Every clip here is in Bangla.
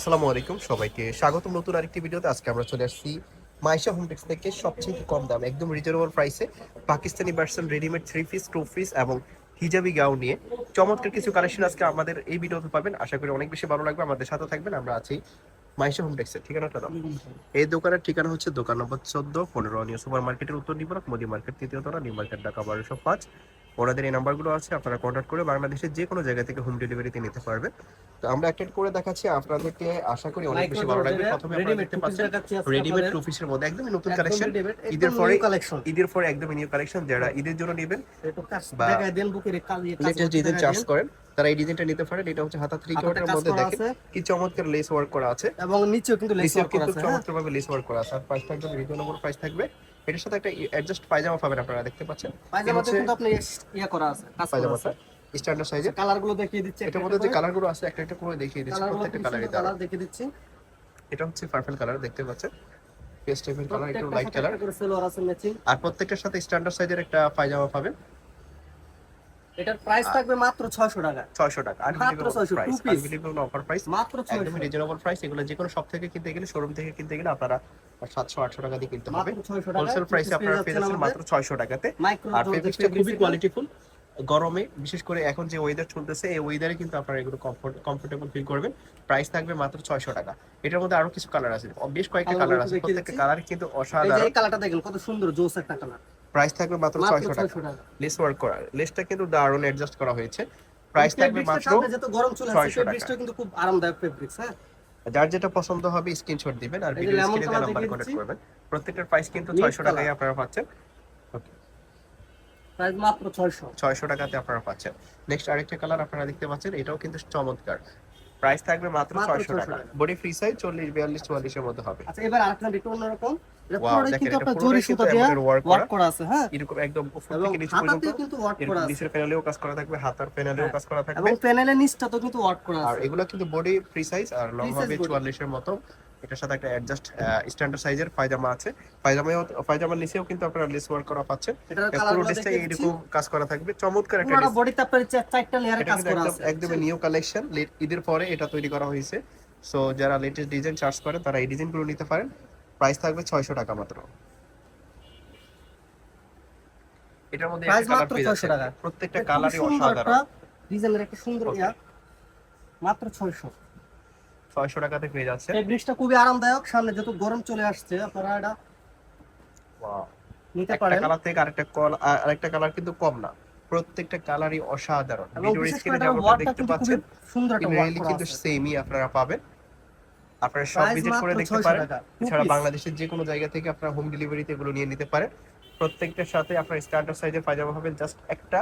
আসসালামু আলাইকুম, সবাইকে স্বাগতম নতুন আরেকটি ভিডিওতে। আজকে আমরা চলে আসছি মাইশা হোমটেক্স থেকে সবচেয়ে কম দাম, একদম রিজনেবল প্রাইসে Pakistani version readymade three piece two piece এবং হিজাবি গাউন নিয়ে। চমৎকার কিছু কালেকশন আজকে আমাদের এই ভিডিওতে পাবেন। আশা করি অনেক বেশি ভালো লাগবে। আমাদের সাথে থাকবেন, আমরা আছি মাইশা হোমটেক্সের ঠিকানাটা দাও। এই দোকানের ঠিকানা হচ্ছে দোকান নম্বর চোদ্দ, পনেরো নিউ সুপার মার্কেটের উত্তর নিবরক মোদি মার্কেট, তৃতীয় তলা, নিউ মার্কেট, ঢাকা, বারোশো পাঁচ। ওনাদের এই নাম্বারগুলো আছে আপনারা কন্ট্যাক্ট করে বাংলাদেশের যে কোনো জায়গা থেকে হোম ডেলিভারিতে নিতে পারবেন। তো আমরা একটা করে দেখাচ্ছি আপনাদেরকে আশা করি অনেক বেশি ভালো লাগবে। প্রথমে আপনারা দেখতে পাচ্ছেন রেডিমেড টু পিসের মধ্যে একদমই নতুন কালেকশন ঈদের পরে- কালেকশন ঈদের পরে একদমই নিউ কালেকশন যারা ঈদের জন্য নেবেন বা- লেটেস্ট ডিজাইন চার্জ করেন তারা এই ডিজাইনটা নিতে পারেন। এটা হচ্ছে হাতা থ্রি কোয়ার্টার মধ্যে দেখেন কি চমৎকার লেস ওয়ার্ক করা আছে। এবং নিচেও কিন্তু লেস ওয়ার্ক করা আছে হ্যাঁ? চমৎকার ভাবে লেস ওয়ার্ক করা আছে। আর প্রাইসটা একদম রিজনেবল প্রাইস থাকবে। এটার সাথে একটা অ্যাডজাস্ট পায়জামা পাবেন আপনারা দেখতে পাচ্ছেন? পায়জামাতে কিন্তু আপনি ইয়া করা আছে কাজ পায়জামাটা স্ট্যান্ডার্ড সাইজের কালারগুলো দেখিয়ে দিচ্ছি এটার মধ্যে যে কালারগুলো আছে একটা একটা করে দেখিয়ে দিচ্ছি প্রত্যেকটা কালার দারুণ কালার দেখিয়ে দিচ্ছি। এটা হচ্ছে পার্পল কালার দেখতে পাচ্ছেন? পেস্ট কালার একটু লাইট কালার আর প্রত্যেকটার সাথে স্ট্যান্ডার্ড সাইজের একটা পায়জামা পাবেন। এটার প্রাইস থাকবে মাত্র 600 টাকা। 600 টাকা মাত্র 600, price two piece। Unbelievable offer price মাত্র একদমই 600 রিজনেবল প্রাইস এগুলো যে কোনো শপ থেকে কিনতে গেলে শোরুম থেকে কিনতে গেলে আপনারা 700 800 টাকা দিয়ে কিনতে হবে মাত্র 600 টাকা হোলসেল প্রাইসে আপনারা পেয়ে যাচ্ছেন মাত্র 600 টাকাতে। আর ফেব্রিক্সটা খুবই কোয়ালিটিফুল গরমে বিশেষ করে এখন যে ওয়েদার চলতেছে এই ওয়েদারে কিন্তু আপনারা এগুলো কমফোর্ট কমফোর্টেবল ফিল করবেন। প্রাইস থাকবে মাত্র 600 টাকা। এটার মধ্যে আরও কিছু কালার আছে। বেশ কয়েকটা কালার আছে। প্রত্যেকটা কালার কিন্তু অসাধারণ এই কালারটা দেখেন কত সুন্দর জোস একটা কালার প্রাইস থাকবে মাত্র মাত্র 600 টাকা। লেস ওয়ার্ক করা লেসটা কিন্তু দারুণ অ্যাডজাস্ট করা হয়েছে। প্রাইস থাকবে মাত্র যেহেতু গরম চলে আসছে 600 টাকা। ফেব্রিক্সটা কিন্তু খুব আরামদায়ক ফেব্রিক্স হ্যাঁ? যার যেটা পছন্দ হবে স্ক্রিনশট দিবেন আর ভিডিও স্ক্রিনে color নাম্বার কন্টাক্ট করবেন। প্রত্যেকটার প্রাইস কিন্তু Mint 600 টাকায় আপনারা পাচ্ছেন। প্রাইস মাত্র 600 600 টাকাতে আপনারা পাচ্ছেন। নেক্সট আরেকটা কালার আপনারা দেখতে পাচ্ছেন এটাও কিন্তু চমৎকার। প্রাইস থাকবে মাত্র মাত্র 600 টাকা। বডি ফ্রি সাইজ 40 42 44 এর মধ্যে হবে। আচ্ছা এবার আরেকটা একটু অন্যরকম। এগুলো কিন্তু বডি ফ্রি সাইজ আর লং হবে size body। 44 এর মতো। এটার সাথে একটা অ্যাডজাস্ট স্ট্যান্ডার্ড সাইজের পায়জামা আছে। পায়জামাও পায়জামার নিচেও কিন্তু আপনারা লেস ওয়ার্ক করা পাচ্ছেন। এটা পুরো দিচ্ছি। এরকম কাজ করা থাকবে। চমৎকার একটা। বডিতে আপনার চারটা লেয়ারে কাজ করা আছে। একদমই নিউ কালেকশন ঈদের পরে এটা তৈরি করা হয়েছে। সো যারা লেটেস্ট ডিজাইন চার্জ করেন তারা এই ডিজাইনগুলো নিতে পারেন। প্রাইস থাকবে 600 টাকা মাত্র। এটার মধ্যে কালার মাত্র 600 টাকা। প্রত্যেকটা কালারই অসাধারণ। ডিজাইনের একটা সুন্দর ইয়া। মাত্র 600 600 টাকাতে পেয়ে যাচ্ছে। ফেব্রিক্সটা খুবই আরামদায়ক। সামনে যত গরম চলে আসছে আপনারা এটা নিতে পারেন। কালার থেকে আরেকটা কল আরেকটা কালার কিন্তু কম না। প্রত্যেকটা কালারই অসাধারণ। ভিডিওর স্ক্রিনে যেমনটা দেখতে পাচ্ছেন সুন্দর একটা ওয়ার্ক কিন্তু সেমই আপনারা পাবেন। আপনারা সব ভিজিট করে দেখতে পারেন। এছাড়া বাংলাদেশের যে কোনো জায়গা থেকে আপনারা হোম ডেলিভারিতে এগুলো নিয়ে নিতে পারেন। প্রত্যেকটার সাথে আপনার স্ট্যান্ডার্ড সাইজের পায়জামা হবে জাস্ট একটা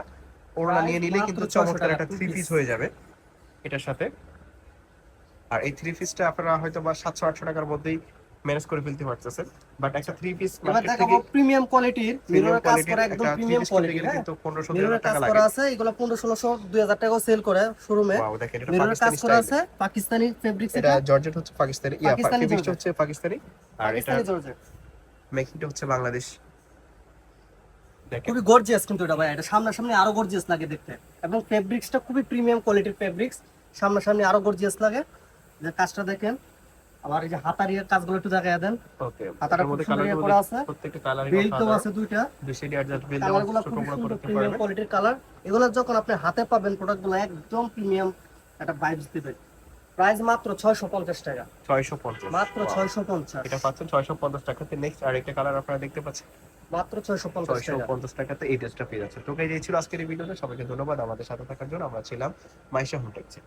ওড়না নিয়ে নিলে কিন্তু চমৎকার একটা থ্রি পিস হয়ে যাবে। এটার সাথে। আর এই থ্রি পিসটা আপনারা হয়তো বা সাতশো আটশো টাকার মধ্যেই ম্যানেজ করে ফেলতে পারতেছেন। বাট একটা থ্রি পিস মার্কেট থেকে প্রিমিয়াম কোয়ালিটির মিররের কাজ করা একদম প্রিমিয়াম কোয়ালিটি হ্যাঁ? কিন্তু পনেরোশো দুই মিররের হাজার কাজ টাকা করা আছে এগুলো 1500 1600 2000 টাকাও সেল করে শোরুমে মিররের কাজ করা আছে পাকিস্তানি ফেব্রিক্স এটা জর্জেট হচ্ছে পাকিস্তানি ইয়া পাকিস্তানি জর্জেট। হচ্ছে পাকিস্তানি আর এটা জর্জেট মেকিংটা হচ্ছে বাংলাদেশ খুবই গর্জিয়াস কিন্তু এটা ভাই এটা সামনাসামনি আরও গর্জিয়াস লাগে দেখতে। এবং ফেব্রিক্সটা খুবই প্রিমিয়াম কোয়ালিটির ফেব্রিক্স সামনাসামনি আরও গর্জিয়াস লাগে। যে কাজটা দেখেন আবার এই যে হাতার ইয়ে কাজগুলো একটু দেখায় দেন। ওকে হাতাটা মধ্যে কালার করা আছে। প্রত্যেকটা বেল্টও আছে। দুইটা। ছোট বড় করতে পারবেন কোয়ালিটির কালার এগুলো যখন আপনি হাতে পাবেন প্রোডাক্টগুলো একদম প্রিমিয়াম একটা ভাইবস দিবে প্রাইস মাত্র 650 টাকা। 650 মাত্র 650 এটা পাচ্ছেন 650 টাকাতে। নেক্সট আরেকটা কালার আপনারা দেখতে পাচ্ছেন। মাত্র 650 টাকা। 650 টাকাতে এই ড্রেসটা পেয়ে যাচ্ছে তো গাইজ এই ছিল আজকের এই সবাইকে ধন্যবাদ। আমাদের সাথে থাকার জন্য আমরা ছিলাম মাইশা হোমটেক্সে